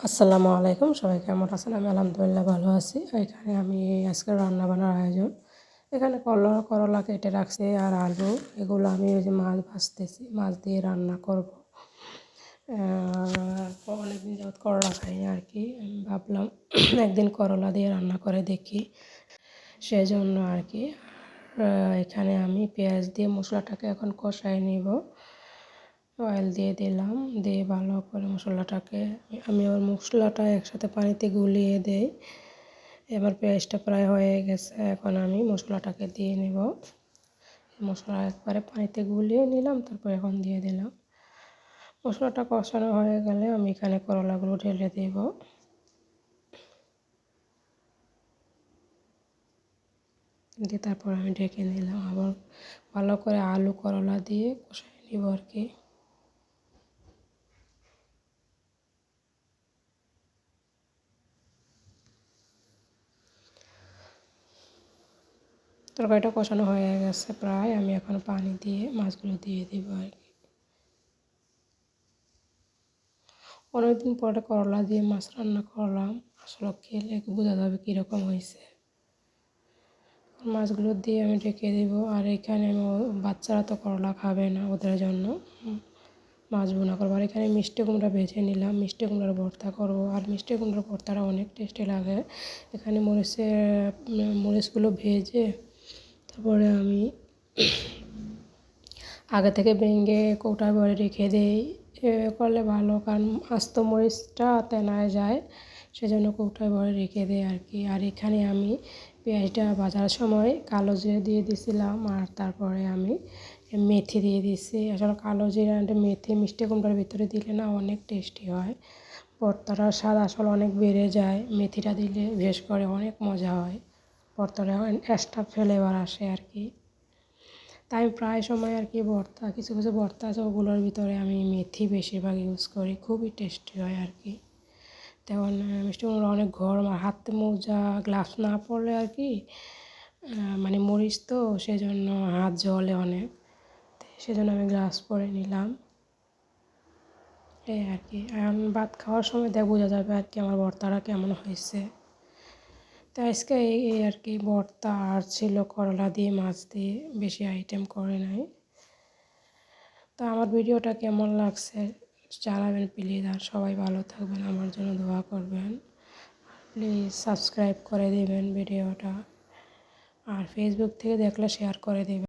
আসসালামু আলাইকুম। সবাই কেমন আছেন? আমি আলহামদুলিল্লাহ ভালো আছি। এখানে আমি আজকে রান্না বান্নার আয়োজন। এখানে করলা করলা কেটে রাখছি আর আলু। এগুলো আমি ওই যে মাছ ভাজতেছি, মাছ দিয়ে রান্না করব। অনেকদিন যাবৎ করলা খাইনি আর কি। আমি ভাবলাম একদিন করলা দিয়ে রান্না করে দেখি। সেজন্য আর কি। এখানে আমি পেঁয়াজ দিয়ে মশলাটাকে এখন কষাই নিব। অয়েল দিয়ে দিলাম, দিয়ে ভালো করে মশলাটাকে আমি আবার মশলাটা একসাথে পানিতে গুলিয়ে দেই। এবার পেঁয়াজটা প্রায় হয়ে গেছে, এখন আমি মশলাটাকে দিয়ে নেব। মশলা একবারে পানিতে গুলিয়ে নিলাম, তারপর এখন দিয়ে দিলাম। মশলাটা কষানো হয়ে গেলে আমি এখানে করলাগুলো ঢেলে দেব। দিয়ে তারপর আমি ঢেকে নিলাম। আবার ভালো করে আলু করলা দিয়ে কষাই নিব আর কি। তরকারিটা কষানো হয়ে গেছে প্রায়। আমি এখন পানি দিয়ে মাছগুলো দিয়ে দিব আর কি। অনেকদিন পরে করলা দিয়ে মাছ রান্না করলাম। আসলে খেলে বোঝা যাবে কীরকম হয়েছে। মাছগুলো দিয়ে আমি ঢেকে দেব। আর এখানে আমি বাচ্চারা তো করলা খাবে না ওদের জন্য। মাছ বোনা করব। আর এখানে মিষ্টি কুমড়া ভেজে নিলাম। মিষ্টি কুমড়ার ভর্তা করব। আর মিষ্টি কুমড়ার ভর্তাটা অনেক টেস্টি লাগে। এখানে মরিচের মরিচগুলো ভেজে তারপরে আমি আগে থেকে ভেঙে কৌটা ভরে রেখে দিই। করলে ভালো, কারণ আস্ত মরিচটা তেনায় যায়, সেজন্য কৌটায় ভরে রেখে দেয় আর কি। আর এখানে আমি পেঁয়াজটা ভাজার সময় কালো জিরে দিয়ে দিছিলাম, আর তারপরে আমি মেথি দিয়ে দিছি। আসলে কালো জিরা মেথি মিষ্টি কুমড়ার ভিতরে দিলে না অনেক টেস্টি হয়। ভর্তাটার স্বাদ আসলে অনেক বেড়ে যায়, মেথিটা দিলে বিশেষ করে অনেক মজা হয়। ভর্তাটা এক্সট্রা ফ্লেভার আসে আর কি। তাই প্রায় সময় আর কি ভর্তা, কিছু কিছু ভর্তা আছে, ওগুলোর ভিতরে আমি মেথি বেশিরভাগ ইউজ করি, খুবই টেস্টি হয় আর কি। তেমন মিষ্টি অনেক গরম আর হাতে মোজা, গ্লাভস না পরলে আর কি মানে মরিচ তো, সেজন্য হাত জলে অনেক। সেজন্য আমি গ্লাভস পরে নিলাম। এই আর কি। ভাত খাওয়ার সময় দেখ, বোঝা যাবে আর কি আমার ভর্তাটা কেমন হয়েছে। তো আজকে এই আর কি ভর্তা আর ছিল করলা দিয়ে মাছ দিয়ে বেশি আইটেম করে নাই। তো আমার ভিডিওটা কেমন লাগছে জানাবেন প্লিজ আর সবাই ভালো থাকবেন, আমার জন্য দোয়া করবেন। প্লিজ সাবস্ক্রাইব করে দেবেন ভিডিওটা। আর ফেসবুক থেকে দেখলে শেয়ার করে দেবেন।